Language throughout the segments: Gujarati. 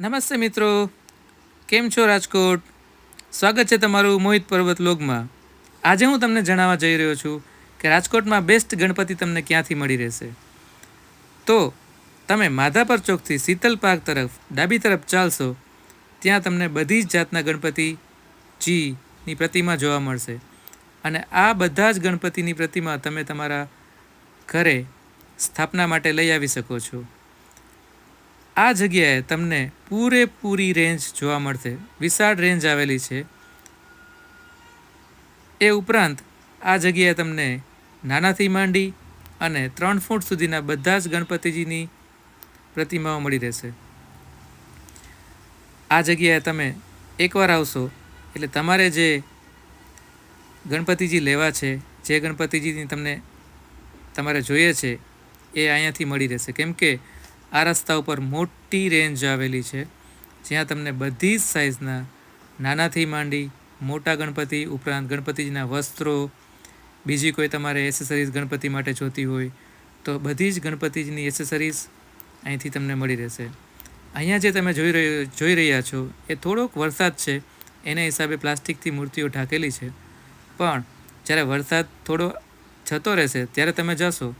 નમસ્તે મિત્રો. કેમ છો રાજકોટ? સ્વાગત છે તમારું મોહિત પર્વત લોગમાં આજે હું તમને જણાવવા જઈ રહ્યો છું કે રાજકોટમાં બેસ્ટ ગણપતિ તમને ક્યાંથી મળી રહેશે? તો તમે માધાપર ચોકથી શીતલ પાર્ક તરફ, ડાબી તરફ ચાલશો, ત્યાં તમને બધી જ જાતના ગણપતિજીની પ્રતિમા જોવા મળશે. અને આ બધા જ ગણપતિની પ્રતિમા તમે તમારા ઘરે સ્થાપના માટે લઈ આવી શકો છો. આ જગ્યાએ તમને પૂરેપૂરી રેન્જ જોવા મળશે. વિશાળ રેન્જ આવેલી છે. એ ઉપરાંત આ જગ્યાએ તમને નાનાથી માંડી અને ત્રણ ફૂટ સુધીના બધા જ ગણપતિજીની પ્રતિમાઓ મળી રહેશે. આ જગ્યાએ તમે એકવાર આવશો એટલે તમારે જે ગણપતિજી લેવા છે, જે ગણપતિજીની તમને તમારે જોઈએ છે, એ અહીંયાથી મળી રહેશે. કેમ કે આ રસ્તા ઉપર મોટી રેન્જ આવેલી છે. જ્યાં તમને બધી જ સાઇઝના નાનાથી માંડી મોટા ગણપતિ ઉપરાંત ગણપતિજીના વસ્ત્રો, બીજી કોઈ તમારે એસેસરીઝ ગણપતિ માટે જોતી હોય, તો બધી જ ગણપતિજીની એસેસરીઝ અહીંથી તમને મળી રહેશે. અહીંયા જે તમે જોઈ રહ્યો, જોઈ રહ્યા છો, એ થોડોક વરસાદ છે. એના હિસાબે પ્લાસ્ટિકથી મૂર્તિઓ ઢાંકેલી છે. પણ જ્યારે વરસાદ થોડો જતો રહેશે, ત્યારે તમે જશો,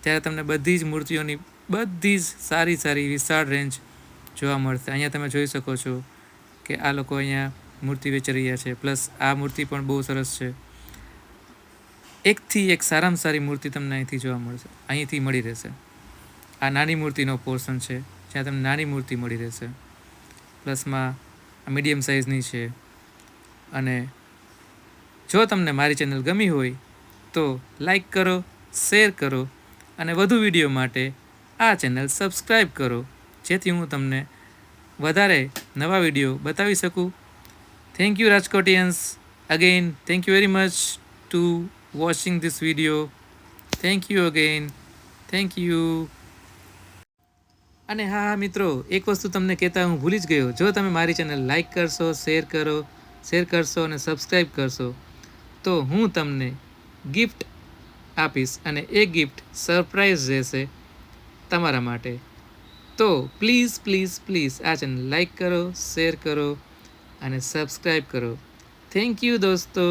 ત્યારે તમને બધી જ મૂર્તિઓની બધી જ સારી સારી વિશાળ રેન્જ જોવા મળશે. અહીંયા તમે જોઈ શકો છો કે આ લોકો અહીંયા મૂર્તિ વેચી રહ્યા છે. પ્લસ આ મૂર્તિ પણ બહુ સરસ છે. એકથી એક સારામાં સારી મૂર્તિ તમને અહીંથી જોવા મળશે. અહીંથી મળી રહેશે. આ નાની મૂર્તિનો પોર્શન છે. જ્યાં તમને નાની મૂર્તિ મળી રહેશે. પ્લસમાં મીડિયમ સાઇઝની છે. અને જો તમને મારી ચેનલ ગમી હોય તો લાઈક કરો શેર કરો અને વધુ વીડિયો માટે આ ચેનલ સબસ્ક્રાઈબ કરો. જેથી હું તમને વધારે નવા વીડિયો બતાવી શકું. Thank you Rajkotians. Again thank you very much to watching this video thank you again thank you અને હા હા, મિત્રો, એક વસ્તુ તમને કહેતા હું ભૂલી જ ગયો. જો તમે મારી ચેનલ લાઈક કરશો શેર કરો શેર કરશો અને સબસ્ક્રાઈબ કરશો, તો હું તમને ગિફ્ટ આપીશ અને એ ગિફ્ટ સરપ્રાઈઝ રહેશે. તમારા માટે. તો પ્લીઝ પ્લીઝ પ્લીઝ આ ચેનલ લાઈક કરો શેર કરો અને સબસ્ક્રાઈબ કરો. થેન્ક યુ દોસ્તો.